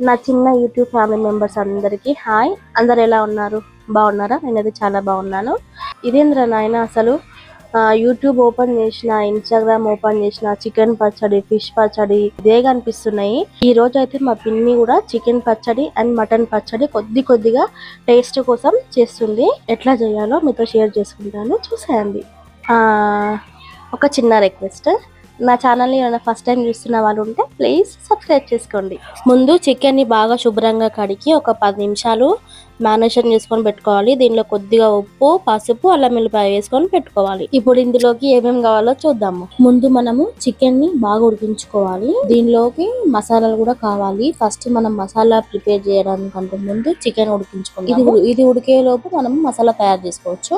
నా చిన్న YouTube family members అందరికీ హాయ్. అందరు ఎలా ఉన్నారు? బాగున్నారా? నేనైతే చాలా బాగున్నాను. ఇదేంద్ర నాయన అసలు? యూట్యూబ్ ఓపెన్ చేసిన ఇన్స్టాగ్రామ్ ఓపెన్ చేసిన చికెన్ పచ్చడి ఫిష్ పచ్చడి ఇదే కనిపిస్తున్నాయి ఈ రోజు అయితే మా పిన్ని కూడా చికెన్ పచ్చడి అండ్ మటన్ పచ్చడి కొద్ది కొద్దిగా టేస్ట్ కోసం చేస్తుంది. ఎట్లా చేయాలో మీతో షేర్ చేసుకుంటాను. చూసేయండి. ఒక చిన్న రిక్వెస్ట్. నా ఛానల్ని ఏమైనా ఫస్ట్ టైం చూస్తున్న వాళ్ళు ఉంటే ప్లీజ్ సబ్స్క్రైబ్ చేసుకోండి. ముందు చికెన్ని బాగా శుభ్రంగా కడిగి ఒక పది నిమిషాలు మ్యారినేషన్ చేసుకొని పెట్టుకోవాలి. దీనిలో కొద్దిగా ఉప్పు పసుపు అల్లం వెల్లిపాయ వేసుకొని పెట్టుకోవాలి. ఇప్పుడు ఇందులోకి ఏమేమి కావాలో చూద్దాము. ముందు మనము చికెన్ని బాగా ఉడికించుకోవాలి. దీనిలోకి మసాలాలు కూడా కావాలి. ఫస్ట్ మనం మసాలా ప్రిపేర్ చేయడానికంటే ముందు చికెన్ ఉడికించుకోవాలి ఇది ఇది ఉడికే లోపు మనం మసాలా తయారు చేసుకోవచ్చు.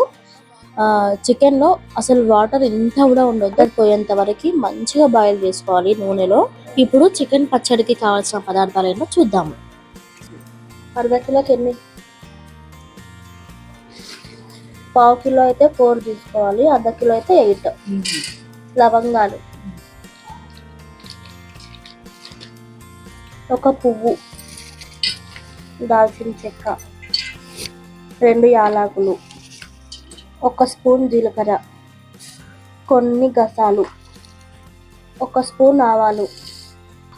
ఆ చికెన్లో అసలు వాటర్ ఎంత కూడా ఉండొద్దు. అది పోయేంత వరకు మంచిగా బాయిల్ చేసుకోవాలి నూనెలో. ఇప్పుడు చికెన్ పచ్చడికి కావాల్సిన పదార్థాలు ఏంటో చూద్దాము అర్ధ కిలోకి ఎన్ని? పావు కిలో అయితే ఫోర్ తీసుకోవాలి అర్ధ కిలో అయితే ఎయిట్ లవంగాలు. ఒక పువ్వు. దాల్చిన చెక్క. రెండు యాలకులు. ఒక స్పూన్ జీలకర్ర. కొన్ని గసాలు. ఒక స్పూన్ ఆవాలు.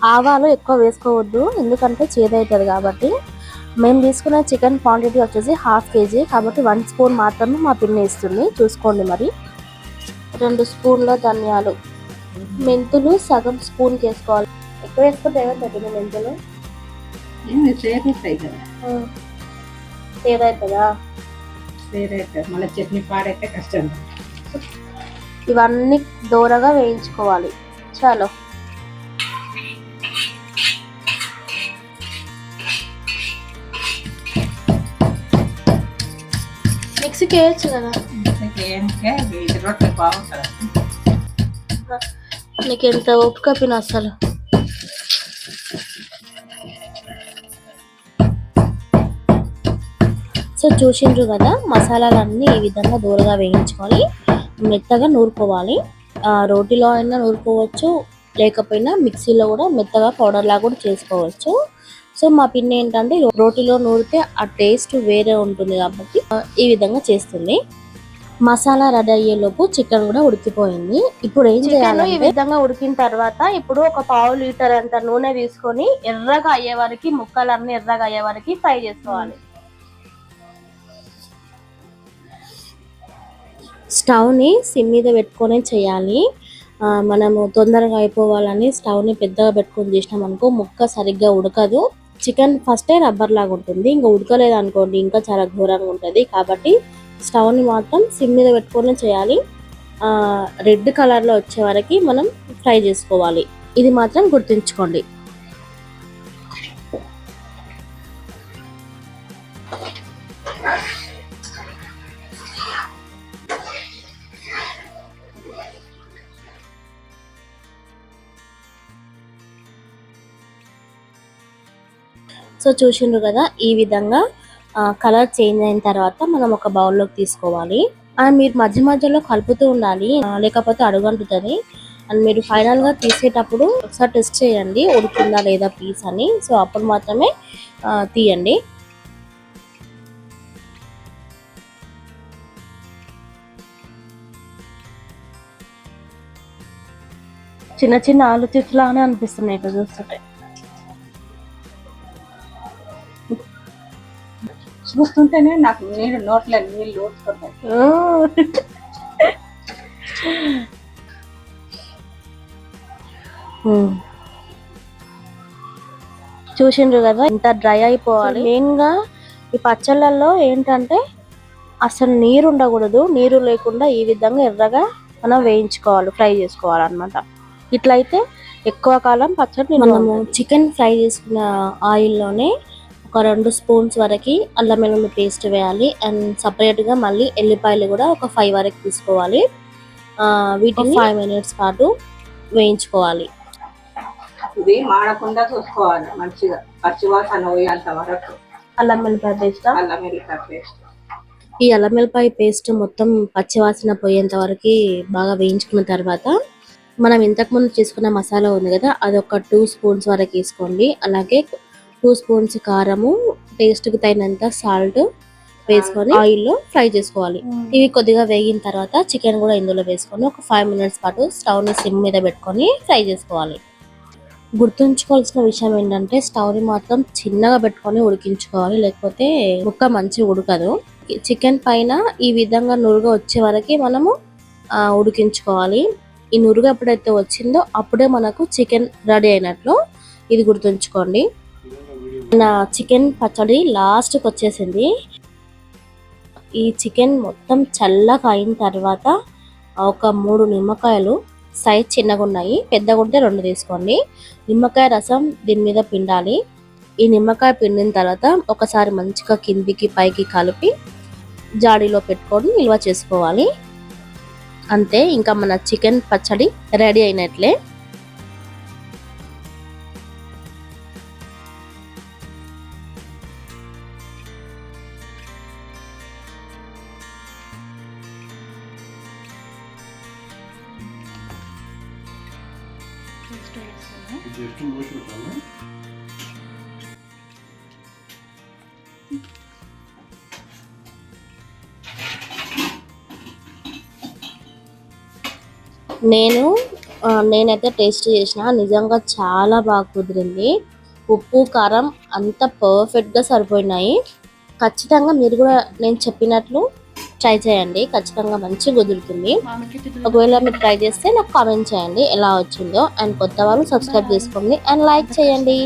ఆవాలు ఎక్కువ వేసుకోవద్దు ఎందుకంటే చేదవుతుంది కాబట్టి. మేము తీసుకున్న చికెన్ క్వాంటిటీ వచ్చేసి హాఫ్ కేజీ కాబట్టి వన్ స్పూన్ మాత్రమే మా పిన్ని ఇస్తుంది. చూసుకోండి మరి. రెండు స్పూన్ల ధనియాలు. మెంతులు సగం స్పూన్ వేసుకోవాలి ఎక్కువ వేసుకుంటే ఏమైందండి మెంతులు. ఏమి సేరైతే మళ్ళీ చట్నీ పాడైతే కష్టం. ఇవన్నీ దూరగా వేయించుకోవాలి. చాలు. మిక్సీకి వేయచ్చు కదా? నీకు ఎంత ఓపిక పిన అసలు? సో చూసిండ్రు కదా మసాలాలన్నీ ఈ విధంగా దూరగా వేయించుకొని మెత్తగా నూరుకోవాలి. ఆ, రోటిలో అయినా నూరుకోవచ్చు లేకపోయినా మిక్సీలో కూడా మెత్తగా పౌడర్ లాగా కూడా చేసుకోవచ్చు. సో మా పిన్ని ఏంటంటే రోటిలో నూరితే ఆ టేస్ట్ వేరే ఉంటుంది కాబట్టి ఈ విధంగా చేస్తుంది. మసాలా రెడీ అయ్యేలోపు చికెన్ కూడా ఉడికిపోయింది. ఇప్పుడు ఏం చేయాలి ఈ విధంగా ఉడికిన తర్వాత ఇప్పుడు ఒక పావు లీటర్ అంత నూనె తీసుకొని ఎర్రగా అయ్యే వరకు ముక్కలన్నీ ఎర్రగా అయ్యే వరకు ఫ్రై చేసుకోవాలి. స్టవ్ని సిమ్ మీద పెట్టుకొని చేయాలి. ఆ, మనము తొందరగా అయిపోవాలని స్టవ్ని పెద్దగా పెట్టుకొని చేసినాం అనుకో ముక్క సరిగ్గా ఉడకదు. చికెన్ ఫస్టే రబ్బర్ లాగా ఉంటుంది. ఇంకా ఉడకలేదు అనుకోండి ఇంకా చాలా ఘోరంగా ఉంటుంది. కాబట్టి స్టవ్ని మాత్రం సిమ్ మీద పెట్టుకొని చేయాలి. ఆ రెడ్ కలర్లో వచ్చే వరకు మనం ఫ్రై చేసుకోవాలి. ఇది మాత్రం గుర్తుంచుకోండి. సో చూసిండ్రు కదా ఈ విధంగా కలర్ చేంజ్ అయిన తర్వాత మనం ఒక బౌల్లోకి తీసుకోవాలి. అండ్ మీరు మధ్య మధ్యలో కలుపుతూ ఉండాలి లేకపోతే అడుగంటుతుంది. అండ్ మీరు ఫైనల్గా తీసేటప్పుడు ఒకసారి టెస్ట్ చేయండి ఉడికిందా లేదా పీస్ అని. సో అప్పుడు మాత్రమే తీయండి. చిన్న చిన్న ఆలు చిత్తులానే అనిపిస్తున్నాయి ఇక్కడ చూస్తుంటే. చూస్తుంటేనే నాకు నీళ్ళు నోట్లో నీళ్ళు ఊరుకుంటాయి. చూసిండ్రు కదా ఇంత డ్రై అయిపోవాలి. మెయిన్గా ఈ పచ్చళ్ళల్లో ఏంటంటే అసలు నీరు ఉండకూడదు. నీరు లేకుండా ఈ విధంగా ఎర్రగా మనం వేయించుకోవాలి ఫ్రై చేసుకోవాలి అనమాట ఇట్లయితే ఎక్కువ కాలం పచ్చడి మనము చికెన్ ఫ్రై చేసుకున్న ఆయిల్లోనే ఒక రెండు స్పూన్స్ వరకు అల్లం వెల్లుల్లి పేస్ట్ వేయాలి. అండ్ సపరేట్గా మళ్ళీ ఎల్లిపాయలు కూడా ఒక ఫైవ్ వరకు తీసుకోవాలి. ఆ, వీటిని ఫైవ్ మినిట్స్ పాటు వేయించుకోవాలి. ఇది మాడకుండా చూసుకోవాలి మంచిగా. పచ్చివాసన పోయేంత వరకు. అల్లం వెల్లిపాయ పేస్ట్? అల్లం వెల్లిపాయ పేస్ట్. ఈ అల్లం వెల్లిపాయ పేస్ట్ మొత్తం పచ్చివాసన పోయేంత వరకు బాగా వేయించుకున్న తర్వాత మనం ఇంతకుముందు చేసుకున్న మసాలా ఉంది కదా అది ఒక టూ స్పూన్స్ వరకు వేసుకోండి. అలాగే టూ స్పూన్స్ కారము టేస్ట్కి తగినంత సాల్ట్ వేసుకొని ఆయిల్లో ఫ్రై చేసుకోవాలి. ఇవి కొద్దిగా వేగిన తర్వాత చికెన్ కూడా ఇందులో వేసుకొని ఒక ఫైవ్ మినిట్స్ పాటు స్టవ్ని సిమ్ మీద పెట్టుకొని ఫ్రై చేసుకోవాలి. గుర్తుంచుకోవాల్సిన విషయం ఏంటంటే స్టవ్ని మాత్రం చిన్నగా పెట్టుకొని ఉడికించుకోవాలి. లేకపోతే ముక్క మంచిగా ఉడకదు. చికెన్ పైన ఈ విధంగా నురుగు వచ్చే వరకు మనము ఉడికించుకోవాలి. ఈ నురుగు ఎప్పుడైతే వచ్చిందో అప్పుడే మనకు చికెన్ రెడీ అయినట్లు ఇది గుర్తుంచుకోండి. నా చికెన్ పచ్చడి లాస్ట్కి వచ్చేసింది ఈ చికెన్ మొత్తం చల్లగా అయిన తర్వాత ఒక మూడు నిమ్మకాయలు సైజ్ చిన్నగా ఉన్నాయి పెద్దగా ఉంటే రెండు తీసుకోండి. నిమ్మకాయ రసం దీని మీద పిండాలి. ఈ నిమ్మకాయ పిండిన తర్వాత ఒకసారి మంచిగా కిందికి పైకి కలిపి జాడీలో పెట్టుకొని నిల్వ చేసుకోవాలి. అంతే ఇంకా మన చికెన్ పచ్చడి రెడీ అయినట్లే. జస్ట్ నేను నేనైతే టేస్ట్ చేసిన నిజంగా చాలా బాగా కుదిరింది. ఉప్పు కారం అంత పర్ఫెక్ట్గా సరిపోయినాయి. ఖచ్చితంగా మీరు కూడా నేను చెప్పినట్లు ట్రై చేయండి. ఖచ్చితంగా మంచి కుదురుతుంది. ఒకవేళ మీరు ట్రై చేస్తే నాకు కామెంట్ చేయండి. ఎలా వచ్చిందో. అండ్ కొత్త వాళ్ళు సబ్స్క్రైబ్ చేసుకోండి. అండ్ లైక్ చేయండి.